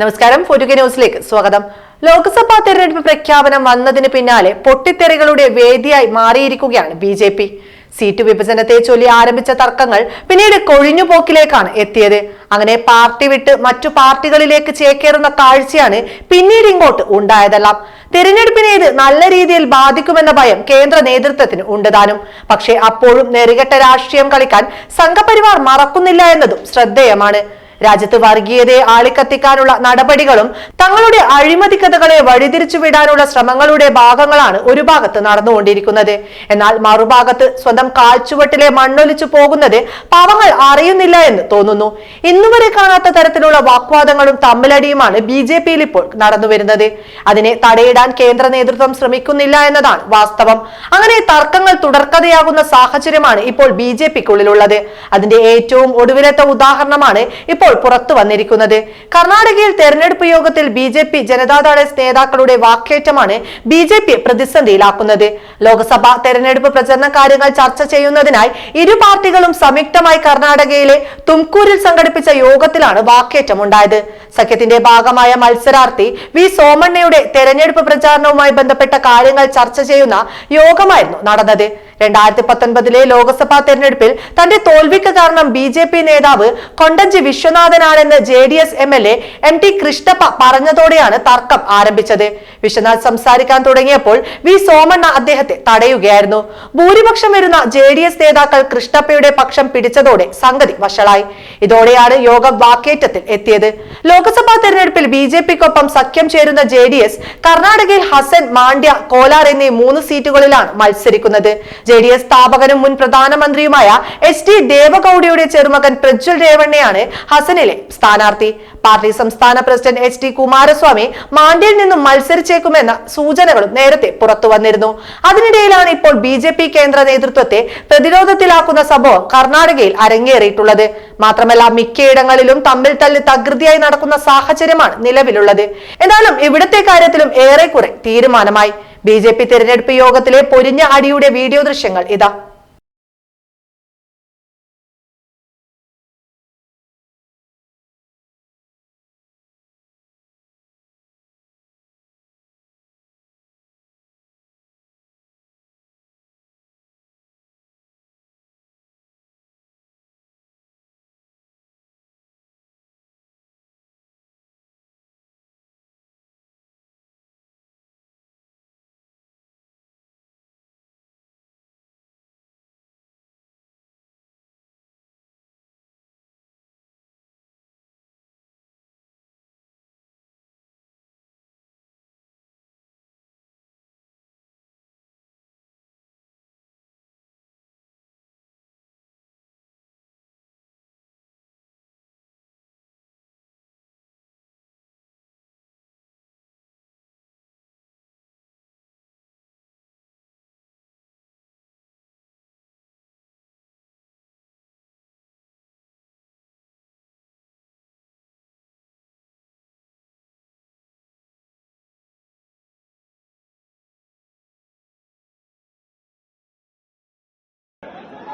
നമസ്കാരം ഫോർട്ടുഗ ന്യൂസിലേക്ക് സ്വാഗതം. ലോക്സഭാ തെരഞ്ഞെടുപ്പ് പ്രഖ്യാപനം വന്നതിന് പിന്നാലെ പൊട്ടിത്തെറികളുടെ വേദിയായി മാറിയിരിക്കുകയാണ് ബി ജെ പി. സീറ്റ് വിഭജനത്തെ ചൊല്ലി ആരംഭിച്ച തർക്കങ്ങൾ പിന്നീട് കൊഴിഞ്ഞുപോക്കിലേക്കാണ് എത്തിയത്. അങ്ങനെ പാർട്ടി വിട്ട് മറ്റു പാർട്ടികളിലേക്ക് ചേക്കേറുന്ന കാഴ്ചയാണ് പിന്നീട് ഇങ്ങോട്ട് ഉണ്ടായതെല്ലാം. തിരഞ്ഞെടുപ്പിനെ ഇത് നല്ല രീതിയിൽ ബാധിക്കുമെന്ന ഭയം കേന്ദ്ര നേതൃത്വത്തിന് ഉണ്ട് താനും. പക്ഷേ അപ്പോഴും നെറികെട്ട രാഷ്ട്രീയം കളിക്കാൻ സംഘപരിവാർ മറക്കുന്നില്ല എന്നതും ശ്രദ്ധേയമാണ്. രാജ്യത്ത് വർഗീയതയെ ആളിക്കത്തിക്കാനുള്ള നടപടികളും തങ്ങളുടെ അഴിമതി കഥകളെ വഴിതിരിച്ചു വിടാനുള്ള ശ്രമങ്ങളുടെ ഭാഗങ്ങളാണ് ഒരു ഭാഗത്ത് നടന്നുകൊണ്ടിരിക്കുന്നത്. എന്നാൽ മറുഭാഗത്ത് സ്വന്തം കാൽച്ചുവട്ടിലെ മണ്ണൊലിച്ചു പോകുന്നത് പാവങ്ങൾ അറിയുന്നില്ല എന്ന് തോന്നുന്നു. ഇന്നുവരെ കാണാത്ത തരത്തിലുള്ള വാക്വാദങ്ങളും തമ്മിലടിയുമാണ് ബി ജെ പിയിൽ ഇപ്പോൾ നടന്നു വരുന്നത് അതിനെ തടയിടാൻ കേന്ദ്ര നേതൃത്വം ശ്രമിക്കുന്നില്ല എന്നതാണ് വാസ്തവം. അങ്ങനെ തർക്കങ്ങൾ തുടർക്കഥയാകുന്ന സാഹചര്യമാണ് ഇപ്പോൾ ബി ജെ പിക്കുള്ളിലുള്ളത്. അതിന്റെ ഏറ്റവും ഒടുവിലത്തെ ഉദാഹരണമാണ് ഇപ്പോൾ പുറത്തു വന്നിരിക്കുന്നത്. കർണാടകയിൽ തെരഞ്ഞെടുപ്പ് യോഗത്തിൽ ബി ജെ പി ജനതാദള നേതാക്കളുടെ വാക്കേറ്റമാണ് ബി ജെ പി പ്രതിസന്ധിയിലാക്കുന്നത്. ലോക്സഭാ തെരഞ്ഞെടുപ്പ് പ്രചരണ കാര്യങ്ങൾ ചർച്ച ചെയ്യുന്നതിനായി ഇരു പാർട്ടികളും സംയുക്തമായി കർണാടകയിലെ തുംകൂരിൽ സംഘടിപ്പിച്ച യോഗത്തിലാണ് വാക്കേറ്റം ഉണ്ടായത് സഖ്യത്തിന്റെ ഭാഗമായ മത്സരാർത്ഥി വി സോമണ്ണയുടെ തെരഞ്ഞെടുപ്പ് പ്രചാരണവുമായി ബന്ധപ്പെട്ട കാര്യങ്ങൾ ചർച്ച ചെയ്യുന്ന യോഗമായിരുന്നു നടന്നത്. രണ്ടായിരത്തി പത്തൊൻപതിലെ ലോക്സഭാ തെരഞ്ഞെടുപ്പിൽ തന്റെ തോൽവിക്ക് കാരണം ബി ജെ പി നേതാവ് കൊണ്ടഞ്ചി വിശ്വനാഥനാണെന്ന് J D S M L A M T Krishnappa പറഞ്ഞതോടെയാണ് തർക്കം ആരംഭിച്ചത്. വിശ്വനാഥ് സംസാരിക്കാൻ തുടങ്ങിയപ്പോൾ വി സോമണ്ണ അദ്ദേഹത്തെ തടയുകയായിരുന്നു. ഭൂരിപക്ഷം വരുന്ന ജെ ഡി എസ് നേതാക്കൾ കൃഷ്ണപ്പയുടെ പക്ഷം പിടിച്ചതോടെ സംഗതി വഷളായി. ഇതോടെയാണ് യോഗം വാക്കേറ്റത്തിൽ എത്തിയത്. ലോക്സഭാ തെരഞ്ഞെടുപ്പിൽ ബി ജെ പിക്കൊപ്പം സഖ്യം ചേരുന്ന ജെ ഡി എസ് കർണാടകയിൽ ഹസൻ മാണ്ഡ്യ കോലാർ എന്നീ മൂന്ന് സീറ്റുകളിലാണ് മത്സരിക്കുന്നത്. ജെ ഡി എസ് സ്ഥാപകനും മുൻ പ്രധാനമന്ത്രിയുമായ എച്ച് ഡി ദേവഗൌഡയുടെ ചെറുമകൻ പ്രജ്വൽ രേവണ്ണയാണ് ഹസനിലെ സ്ഥാനാർത്ഥി. പാർട്ടി സംസ്ഥാന പ്രസിഡന്റ് എച്ച് ഡി കുമാരസ്വാമി മാണ്ഡ്യയിൽ നിന്നും മത്സരിച്ചേക്കുമെന്ന സൂചനകളും നേരത്തെ പുറത്തു വന്നിരുന്നു. അതിനിടയിലാണ് ഇപ്പോൾ ബി ജെ പി കേന്ദ്ര നേതൃത്വത്തെ പ്രതിരോധത്തിലാക്കുന്ന സംഭവം കർണാടകയിൽ അരങ്ങേറിയിട്ടുള്ളത്. മാത്രമല്ല മിക്കയിടങ്ങളിലും തമ്മിൽ തല്ല് തകൃതിയായി നടക്കുന്ന സാഹചര്യമാണ് നിലവിലുള്ളത്. എന്നാലും ഇവിടത്തെ കാര്യത്തിലും ഏറെക്കുറെ തീരുമാനമായി. ബി ജെ പി തിരഞ്ഞെടുപ്പ് യോഗത്തിലെ പൊരിഞ്ഞ അടിയുടെ വീഡിയോ ദൃശ്യങ്ങൾ ഇതാ.